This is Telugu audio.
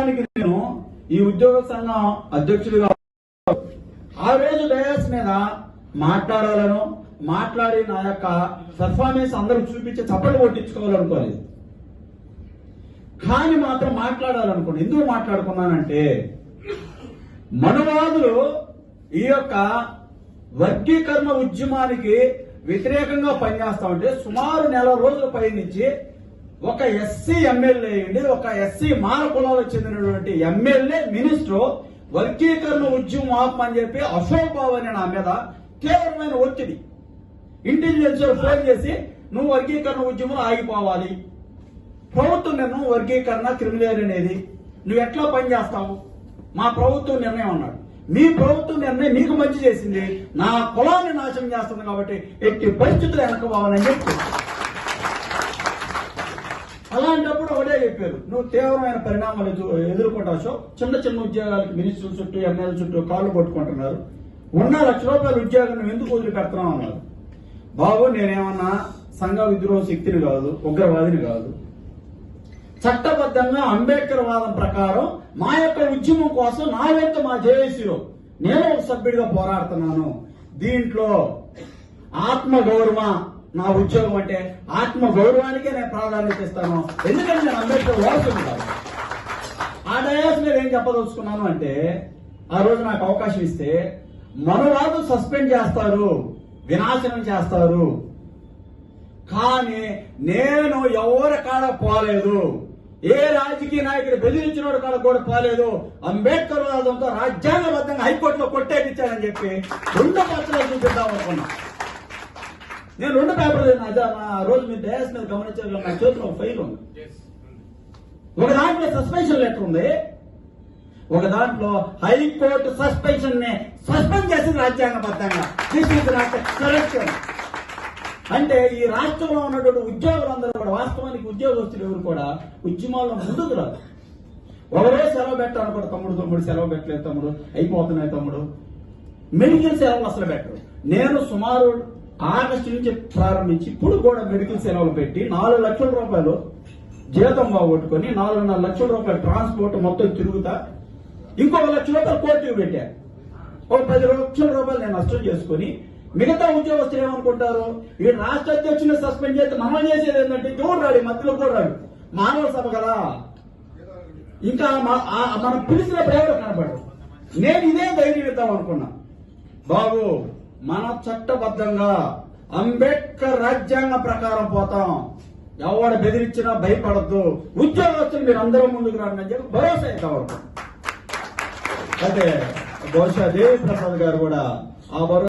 దానికి నేను ఈ ఉద్యోగ సంఘం అధ్యక్షుడిగా ఆ రోజు డయాస్ మీద మాట్లాడాలను మాట్లాడి నా యొక్క పర్ఫార్మెన్స్ అందరూ చూపించి చప్పట్లు కొట్టించుకోవాలనుకోలేదు. కానీ మాత్రం మాట్లాడాలనుకోండి. ఎందుకు మాట్లాడుకున్నానంటే మనువాదులు ఈ యొక్క వర్గీకరణ ఉద్యమానికి వ్యతిరేకంగా పనిచేస్తా ఉంటే సుమారు నెల రోజుల పై నుంచి ఒక ఎస్సీ ఎమ్మెల్యే అండి ఒక ఎస్సీ మాన కులాలకు చెందినటువంటి ఎమ్మెల్యే మినిస్టర్ వర్గీకరణ ఉద్యమం ఆపమని చెప్పి అశోక్ బాబు అనే నా మీద తీవ్రమైన ఒత్తిడి. ఇంటెలిజెన్స్ ఫోన్ చేసి నువ్వు వర్గీకరణ ఉద్యమం ఆగిపోవాలి. ప్రభుత్వం నిర్ణయం వర్గీకరణ క్రిమినల్ అనేది. నువ్వు ఎట్లా పని చేస్తావు? మా ప్రభుత్వం నిర్ణయం అన్నాడు. మీ ప్రభుత్వం నిర్ణయం మీకు మంచి చేసింది. నా కులాన్ని నాశనం చేస్తుంది కాబట్టి ఎట్టి పరిస్థితులు వెనకపోవాలని చెప్పి అలాంటప్పుడు ఒకటే చెప్పారు. నువ్వు తీవ్రమైన పరిణామాలు ఎదు- ఎదుర్కొంటావు. చిన్న చిన్న ఉద్యోగాలకు మినిస్టర్ల చుట్టూ ఎమ్మెల్యే చుట్టూ కాళ్ళు పట్టుకుంటున్నారు. ఉన్న లక్ష రూపాయల ఉద్యోగం నువ్వు ఎందుకు వదిలిపెడుతున్నావు అన్నారు. బాబు నేనేమన్నా సంఘ విద్రోహ శక్తిని కాదు ఉగ్రవాదిని కాదు. చట్టబద్ధంగా అంబేద్కర్ వాదం ప్రకారం మా యొక్క ఉద్యమం కోసం నా వెంట మా జేఏసీలో నేను ఒక సభ్యుడిగా పోరాడుతున్నాను. దీంట్లో ఆత్మ గౌరవ నా ఉద్యోగం అంటే ఆత్మ గౌరవానికే నేను ప్రాధాన్యత ఇస్తాను. ఎందుకంటే నేను అంబేద్కర్ వారసుని ఆ డయాస్ నేను ఏం చెప్పదలుచుకున్నాను అంటే ఆ రోజు నాకు అవకాశం ఇస్తే మనవాదు సస్పెండ్ చేస్తారు వినాశనం చేస్తారు. కానీ నేను ఎవరి కాడ పోలేదు ఏ రాజకీయ నాయకుడు బెదిరించిన వాడి కాడ కూడా పోలేదు అంబేద్కర్ వాదంతో రాజ్యాంగబద్ధంగా హైకోర్టులో కొట్టేపించానని చెప్పి రెండు పత్రాలు చూపిద్దాం అనుకున్నాను నేను రెండు పేపర్లు నా రోజు మీరు డయాస్ మీద గమనించారు నా చేతిలో ఫైల్ ఉంది. ఒక దాంట్లో సస్పెన్షన్ లెటర్ ఉంది. ఒక దాంట్లో హైకోర్టు సస్పెన్షన్ని సస్పెండ్ చేసింది రాజ్యాంగబద్ధంగా కరెక్షన్ అంటే ఈ రాష్ట్రంలో ఉన్నటువంటి ఉద్యోగులందరూ కూడా వాస్తవానికి ఉద్యోగస్తులు ఎవరు కూడా ఉద్యమాల్లో ముందుకు రాదు ఒకరే సెలవు పెట్టాను కూడా తమ్ముడు తమ్ముడు సెలవు పెట్టలేదు తమ్ముడు అయిపోతున్నాయి తమ్ముడు. మెడికల్ సెలవులు అసలు పెట్టరు. నేను సుమారు ఆగస్టు నుంచి ప్రారంభించి ఇప్పుడు కూడా మెడికల్ సెలవులు పెట్టి నాలుగు లక్షల రూపాయలు జీతం బాగొట్టుకొని నాలుగున్నర లక్షల రూపాయలు ట్రాన్స్పోర్ట్ మొత్తం తిరుగుతా ఇంకొక లక్ష రూపాయలు కోర్టుకు పెట్టాను ఒక పది లక్షల రూపాయలు నేను నష్టం చేసుకొని మిగతా ఉద్యోగస్తులు ఏమనుకుంటారు? ఈ రాష్ట్ర అధ్యక్షుని సస్పెండ్ చేస్తే మనం చేసేది ఏంటంటే ఎవరు రాడు? మధ్యలో కూడా రాడు? మానవ సభ కదా. ఇంకా మనం పిలిచిన ఎవరు కనబడు నేను ఇదే ధైర్యం ఇద్దాం అనుకున్నా. బాబు మన చట్టబద్ధంగా అంబేద్కర్ రాజ్యాంగ ప్రకారం పోతాం. ఎవడు బెదిరించినా భయపడద్దు. ఉద్యోగస్తులు మీరు అందరూ ముందుకు రండి అని చెప్పి భరోసా ఇస్తాం అయితే బహుశా దేవి ప్రసాద్ గారు కూడా ఆ భరోసా